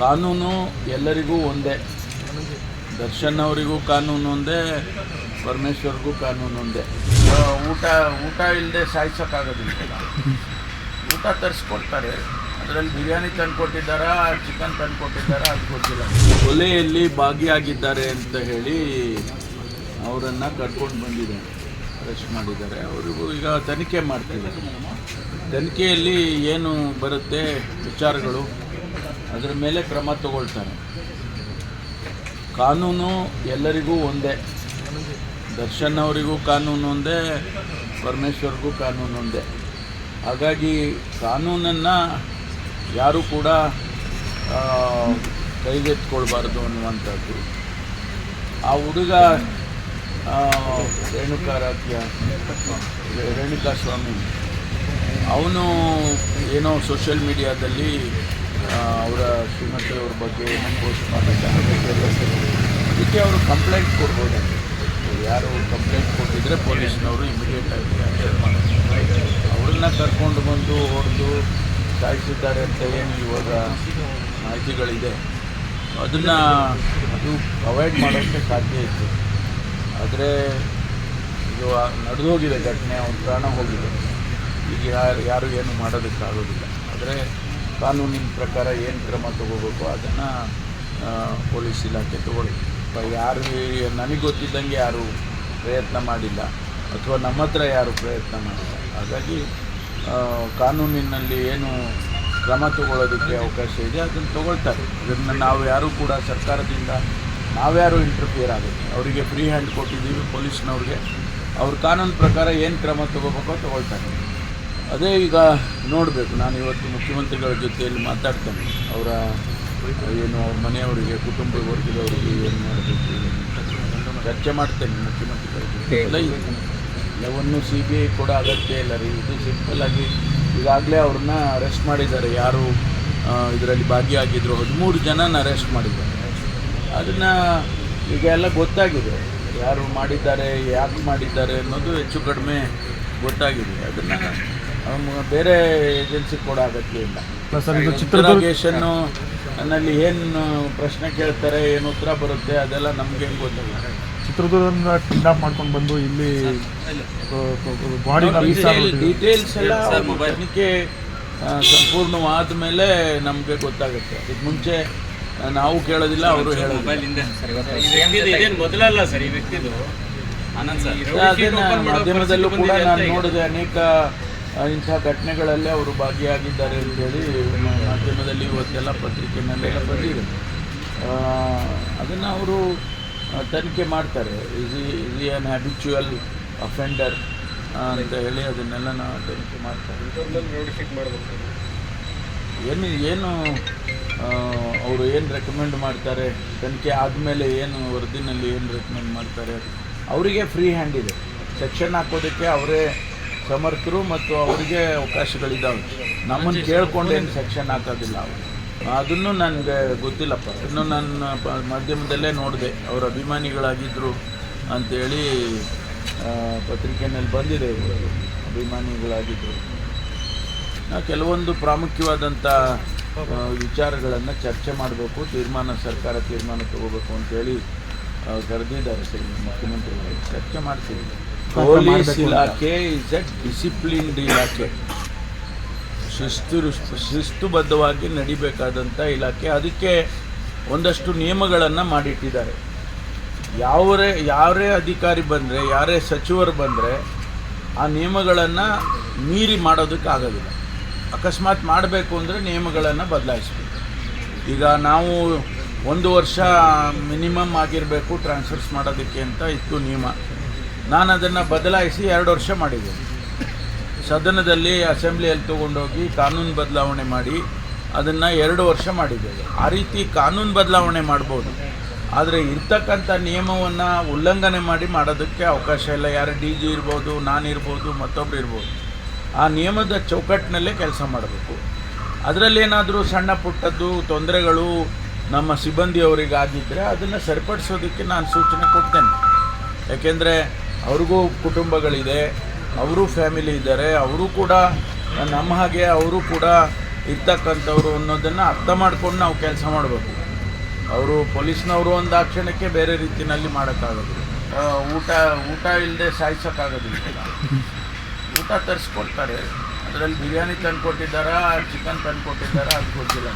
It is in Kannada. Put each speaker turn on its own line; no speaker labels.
ಕಾನೂನು ಎಲ್ಲರಿಗೂ ಒಂದೇ. ದರ್ಶನ್ ಅವರಿಗೂ ಕಾನೂನು ಒಂದೇ, ಪರಮೇಶ್ವರ್ಗೂ ಕಾನೂನು ಒಂದೇ. ಊಟ ಊಟ ಇಲ್ಲದೆ ಸಾಯಿಸೋಕ್ಕಾಗೋದಿಲ್ಲ ಊಟ ತರಿಸ್ಕೊಡ್ತಾರೆ. ಅದರಲ್ಲಿ ಬಿರಿಯಾನಿ ತಂದು ಕೊಟ್ಟಿದ್ದಾರಾ ಚಿಕನ್ ತಂದು ಕೊಟ್ಟಿದ್ದಾರಾ ಅದು ಗೊತ್ತಿಲ್ಲ. ಕೊಲೆಯಲ್ಲಿ ಭಾಗಿಯಾಗಿದ್ದಾರೆ ಅಂತ ಹೇಳಿ ಅವರನ್ನು ಕರ್ಕೊಂಡು ಬಂದಿದ್ದಾರೆ. ಅರೆಸ್ಟ್ ಮಾಡಿದ್ದಾರೆ. ಅವರಿಗೂ ಈಗ ತನಿಖೆ ಮಾಡ್ತಿದ್ದಾರೆ. ತನಿಖೆಯಲ್ಲಿ ಏನು ಬರುತ್ತೆ ವಿಚಾರಗಳು? ಅದರ ಮೇಲೆ ಕ್ರಮ ತಗೊಳ್ತಾನೆ. ಕಾನೂನು ಎಲ್ಲರಿಗೂ ಒಂದೇ. ದರ್ಶನ್ ಅವರಿಗೂ ಕಾನೂನು ಒಂದೇ, ಪರಮೇಶ್ವರ್ಗೂ ಕಾನೂನು ಒಂದೇ. ಹಾಗಾಗಿ ಕಾನೂನನ್ನು ಯಾರೂ ಕೂಡ ಕೈಗೆತ್ಕೊಳ್ಬಾರ್ದು ಅನ್ನುವಂಥದ್ದು. ಆ ಹುಡುಗ ರೇಣುಕಾರಾಧ್ಯ ರೇಣುಕಾ ಸ್ವಾಮಿ. ಅವನು ಏನೋ ಸೋಷಿಯಲ್ ಮೀಡಿಯಾದಲ್ಲಿ ಅವರ ಶ್ರೀಮಂತರವ್ರ ಬಗ್ಗೆ ಪೋಸ್ಟ್ ಮಾಡಿದ್ದಾರೆ ಅದಕ್ಕೆ ಅವರು ಕಂಪ್ಲೇಂಟ್ ಕೊಡ್ಬೋದು. ಯಾರು ಕಂಪ್ಲೇಂಟ್ ಕೊಟ್ಟಿದ್ರೆ ಪೊಲೀಸ್ನವರು ಇಮಿಡಿಯೇಟಾಗಿ ಆಗಿ ಮಾಡ್ತಾರೆ. ಅವ್ರನ್ನ ಕರ್ಕೊಂಡು ಬಂದು ಹೊಡೆದು ಸಾಯಿಸಿದ್ದಾರೆ ಅಂತ ಏನು ಇವಾಗ ಮಾಹಿತಿಗಳಿದೆ. ಅದನ್ನು ಅದು ಅವಾಯ್ಡ್ ಮಾಡೋಕ್ಕೆ ಸಾಧ್ಯ ಇತ್ತು ಆದರೆ ಇದು ನಡೆದು ಹೋಗಿದೆ ಘಟನೆ ಅವ್ನ ಪ್ರಾಣ ಹೋಗಿದೆ. ಈಗ ಯಾರು ಯಾರು ಏನು ಮಾಡೋದಕ್ಕಾಗೋದಿಲ್ಲ ಆದರೆ ಕಾನೂನಿನ ಪ್ರಕಾರ ಏನು ಕ್ರಮ ತಗೋಬೇಕು ಅದನ್ನು ಪೊಲೀಸ್ ಇಲಾಖೆ ತಗೊಳ್ಳಿ. ಯಾರು ನನಗೆ ಗೊತ್ತಿದ್ದಂಗೆ ಯಾರು ಪ್ರಯತ್ನ ಮಾಡಿಲ್ಲ, ಅಥವಾ ನಮ್ಮ ಹತ್ರ ಯಾರು ಪ್ರಯತ್ನ ಮಾಡಿಲ್ಲ. ಹಾಗಾಗಿ ಕಾನೂನಿನಲ್ಲಿ ಏನು ಕ್ರಮ ತಗೊಳ್ಳೋದಕ್ಕೆ ಅವಕಾಶ ಇದೆ, ಅದನ್ನು ತಗೊಳ್ತಾರೆ. ಇದನ್ನು ನಾವು ಯಾರೂ ಕೂಡ ಸರ್ಕಾರದಿಂದ ನಾವ್ಯಾರು ಇಂಟರ್ಫಿಯರ್ ಆಗುತ್ತೆ ಅವರಿಗೆ ಫ್ರೀ ಹ್ಯಾಂಡ್ ಕೊಟ್ಟಿದ್ದೀವಿ, ಪೊಲೀಸ್ನವ್ರಿಗೆ. ಅವ್ರ ಕಾನೂನು ಪ್ರಕಾರ ಏನು ಕ್ರಮ ತಗೋಬೇಕೋ ತಗೊಳ್ತಾರೆ. ಅದೇ ಈಗ ನೋಡಬೇಕು. ನಾನು ಇವತ್ತು ಮುಖ್ಯಮಂತ್ರಿಗಳ ಜೊತೆಯಲ್ಲಿ ಮಾತಾಡ್ತೇನೆ. ಅವರ, ಏನು ಅವ್ರ ಮನೆಯವರಿಗೆ, ಕುಟುಂಬ ವರ್ಗದವರಿಗೆ ಏನು ಮಾಡಬೇಕು ಚರ್ಚೆ ಮಾಡ್ತೇನೆ ಮುಖ್ಯಮಂತ್ರಿಗಳ ಜೊತೆ. ಎಲ್ಲ. ಎಲ್ಲವನ್ನು ಸಿ ಬಿ ಐ ಕೂಡ ಅಗತ್ಯ ಇಲ್ಲ ರೀ. ಇದು ಸಿಂಪಲ್ ಆಗಿ ಈಗಾಗಲೇ ಅವ್ರನ್ನ ಅರೆಸ್ಟ್ ಮಾಡಿದ್ದಾರೆ. ಯಾರು ಇದರಲ್ಲಿ ಭಾಗಿಯಾಗಿದ್ದರು ಹದಿಮೂರು ಜನನ ಅರೆಸ್ಟ್ ಮಾಡಿದ್ದಾರೆ. ಅದನ್ನು ಈಗ ಎಲ್ಲ ಗೊತ್ತಾಗಿದೆ. ಯಾರು ಮಾಡಿದ್ದಾರೆ, ಯಾಕೆ ಮಾಡಿದ್ದಾರೆ ಅನ್ನೋದು ಹೆಚ್ಚು ಕಡಿಮೆ ಗೊತ್ತಾಗಿದೆ. ಅದನ್ನು ಬೇರೆ ಏಜೆನ್ಸಿ ಕೂಡ ಅಗತ್ಯ ಇಲ್ಲ.
ಸರ್ ಇದು ಚಿತ್ರದುರ್ಗ
ಇಂಟ್ರಾಗೇಷನ್ನು ಏನು ಪ್ರಶ್ನೆ ಕೇಳ್ತಾರೆ ಏನು ಉತ್ತರ ಬರುತ್ತೆ ಅದೆಲ್ಲ ನಮಗೆ ಗೊತ್ತಿಲ್ಲ.
ಚಿತ್ರದುರ್ಗದಿಂದ ಕಿಡ್ನಾಪ್ ಮಾಡ್ಕೊಂಡು ಬಂದು ಇಲ್ಲಿ ಬಾಡಿ
ಡೀಟೇಲ್ಸ್ ಎಲ್ಲ ತನಿಖೆ ಸಂಪೂರ್ಣವಾದ ಮೇಲೆ ನಮಗೆ ಗೊತ್ತಾಗುತ್ತೆ. ಇದು ಮುಂಚೆ ನಾವು ಕೇಳೋದಿಲ್ಲ ಅವರು ಹೇಳೋದಿಲ್ಲ.
ಮೊದಲಲ್ಲ ಸರ್ ಈ ವ್ಯಕ್ತಿದು?
ಮಾಧ್ಯಮದಲ್ಲೂ ಕೂಡ ನಾನು ನೋಡಿದೆ ಅನೇಕ ಇಂಥ ಘಟನೆಗಳಲ್ಲಿ ಅವರು ಭಾಗಿಯಾಗಿದ್ದಾರೆ ಅಂತೇಳಿ ಹೇಳಿ ಮಾಧ್ಯಮದಲ್ಲಿ ಇವತ್ತೆಲ್ಲ ಪತ್ರಿಕೆನಲ್ಲೆಲ್ಲ ಬಂದಿದೆ. ಅದನ್ನು ಅವರು ತನಿಖೆ ಮಾಡ್ತಾರೆ. Is is an habitual offender ಅಂತ ಹೇಳಿ ಅದನ್ನೆಲ್ಲ ನಾವು ತನಿಖೆ ಮಾಡ್ತಾರೆ. ಏನು ಏನು ಅವರು ಏನು ರೆಕಮೆಂಡ್ ಮಾಡ್ತಾರೆ? ತನಿಖೆ ಆದಮೇಲೆ ಏನು ವರದಿನಲ್ಲಿ ಏನು ರೆಕಮೆಂಡ್ ಮಾಡ್ತಾರೆ? ಅವರಿಗೆ ಫ್ರೀ ಹ್ಯಾಂಡ್ ಇದೆ. ಸೆಕ್ಷನ್ ಹಾಕೋದಕ್ಕೆ ಅವರೇ ಸಮರ್ಥರು ಮತ್ತು ಅವರಿಗೆ ಅವಕಾಶಗಳಿದ್ದಾವೆ. ನಮ್ಮನ್ನು ಕೇಳ್ಕೊಂಡು ಏನು ಸೆಕ್ಷನ್ ಹಾಕೋದಿಲ್ಲ ಅವರು. ಅದನ್ನು ನನಗೆ ಗೊತ್ತಿಲ್ಲಪ್ಪ. ಇನ್ನು ನನ್ನ ಮಾಧ್ಯಮದಲ್ಲೇ ನೋಡಿದೆ. ಅವ್ರ ಅಭಿಮಾನಿಗಳಾಗಿದ್ದರು ಅಂಥೇಳಿ ಪತ್ರಿಕೆಯಲ್ಲಿ ಬಂದಿದೆ ಇವರು ಅಭಿಮಾನಿಗಳಾಗಿದ್ದರು ಕೆಲವೊಂದು ಪ್ರಾಮುಖ್ಯವಾದಂಥ ವಿಚಾರಗಳನ್ನು ಚರ್ಚೆ ಮಾಡಬೇಕು ತೀರ್ಮಾನ ಸರ್ಕಾರ ತೀರ್ಮಾನ ತಗೋಬೇಕು ಅಂತೇಳಿ ಕರೆದಿದ್ದಾರೆ ಸರ್ ಮುಖ್ಯಮಂತ್ರಿಗಳು. ಚರ್ಚೆ ಮಾಡ್ತೀವಿ. ಪೊಲೀಸ್ ಇಲಾಖೆ ಇಸ್ ಎ ಡಿಸಿಪ್ಲಿನ್ಡ್ ಇಲಾಖೆ. ಶಿಸ್ತು ಶಿಸ್ತುಬದ್ಧವಾಗಿ ನಡಿಬೇಕಾದಂಥ ಇಲಾಖೆ. ಅದಕ್ಕೆ ಒಂದಷ್ಟು ನಿಯಮಗಳನ್ನು ಮಾಡಿಟ್ಟಿದ್ದಾರೆ. ಯಾವರೇ ಯಾರೇ ಅಧಿಕಾರಿ ಬಂದರೆ ಯಾರೇ ಸಚಿವರು ಬಂದರೆ ಆ ನಿಯಮಗಳನ್ನು ಮೀರಿ ಮಾಡೋದಕ್ಕೆ ಆಗೋದಿಲ್ಲ ಅಕಸ್ಮಾತ್ ಮಾಡಬೇಕು ಅಂದರೆ ನಿಯಮಗಳನ್ನು ಬದಲಾಯಿಸಬೇಕು. ಈಗ ನಾವು ಒಂದು ವರ್ಷ ಮಿನಿಮಮ್ ಆಗಿರಬೇಕು ಟ್ರಾನ್ಸ್ಫರ್ಸ್ ಮಾಡೋದಕ್ಕೆ ಅಂತ ಇತ್ತು ನಿಯಮ. ನಾನು ಅದನ್ನು ಬದಲಾಯಿಸಿ ಎರಡು ವರ್ಷ ಮಾಡಿದ್ದೇನೆ ಸದನದಲ್ಲಿ ಅಸೆಂಬ್ಲಿಯಲ್ಲಿ ತೊಗೊಂಡೋಗಿ ಕಾನೂನು ಬದಲಾವಣೆ ಮಾಡಿ ಅದನ್ನು ಎರಡು ವರ್ಷ ಮಾಡಿದ್ದೇವೆ ಆ ರೀತಿ ಕಾನೂನು ಬದಲಾವಣೆ ಮಾಡ್ಬೋದು. ಆದರೆ ಇರ್ತಕ್ಕಂಥ ನಿಯಮವನ್ನು ಉಲ್ಲಂಘನೆ ಮಾಡಿ ಮಾಡೋದಕ್ಕೆ ಅವಕಾಶ ಇಲ್ಲ. ಯಾರು ಡಿ ಜಿ ಇರ್ಬೋದು ನಾನಿರ್ಬೋದು ಮತ್ತೊಬ್ರು ಇರ್ಬೋದು. ಆ ನಿಯಮದ ಚೌಕಟ್ಟಿನಲ್ಲೇ ಕೆಲಸ ಮಾಡಬೇಕು. ಅದರಲ್ಲೇನಾದರೂ ಸಣ್ಣ ಪುಟ್ಟದ್ದು ತೊಂದರೆಗಳು ನಮ್ಮ ಸಿಬ್ಬಂದಿಯವರಿಗಾಗಿದ್ದರೆ ಅದನ್ನು ಸರಿಪಡಿಸೋದಕ್ಕೆ ನಾನು ಸೂಚನೆ ಕೊಡ್ತೇನೆ. ಯಾಕೆಂದರೆ ಅವ್ರಿಗೂ ಕುಟುಂಬಗಳಿದೆ, ಅವರು ಫ್ಯಾಮಿಲಿ ಇದ್ದಾರೆ, ಅವರು ಕೂಡ ನಮ್ಮ ಹಾಗೆ ಅವರು ಕೂಡ ಇರ್ತಕ್ಕಂಥವ್ರು ಅನ್ನೋದನ್ನು ಅರ್ಥ ಮಾಡ್ಕೊಂಡು ನಾವು ಕೆಲಸ ಮಾಡಬೇಕು. ಅವರು ಪೊಲೀಸ್ನವರು ಒಂದು ಆಕ್ಷಣಕ್ಕೆ ಕ್ಷಣಕ್ಕೆ ಬೇರೆ ರೀತಿಯಲ್ಲಿ ಮಾಡೋಕ್ಕಾಗೋದು. ಊಟ ಊಟ ಇಲ್ಲದೆ ಸಾಯಿಸೋಕ್ಕಾಗೋದಿಲ್ಲ. ಊಟ ತರಿಸ್ಕೊಡ್ತಾರೆ. ಅದರಲ್ಲಿ ಬಿರಿಯಾನಿ ತಂದು ಕೊಟ್ಟಿದ್ದಾರಾ ಚಿಕನ್ ತಂದು ಕೊಟ್ಟಿದ್ದಾರಾ ಅದು ಗೊತ್ತಿಲ್ಲ.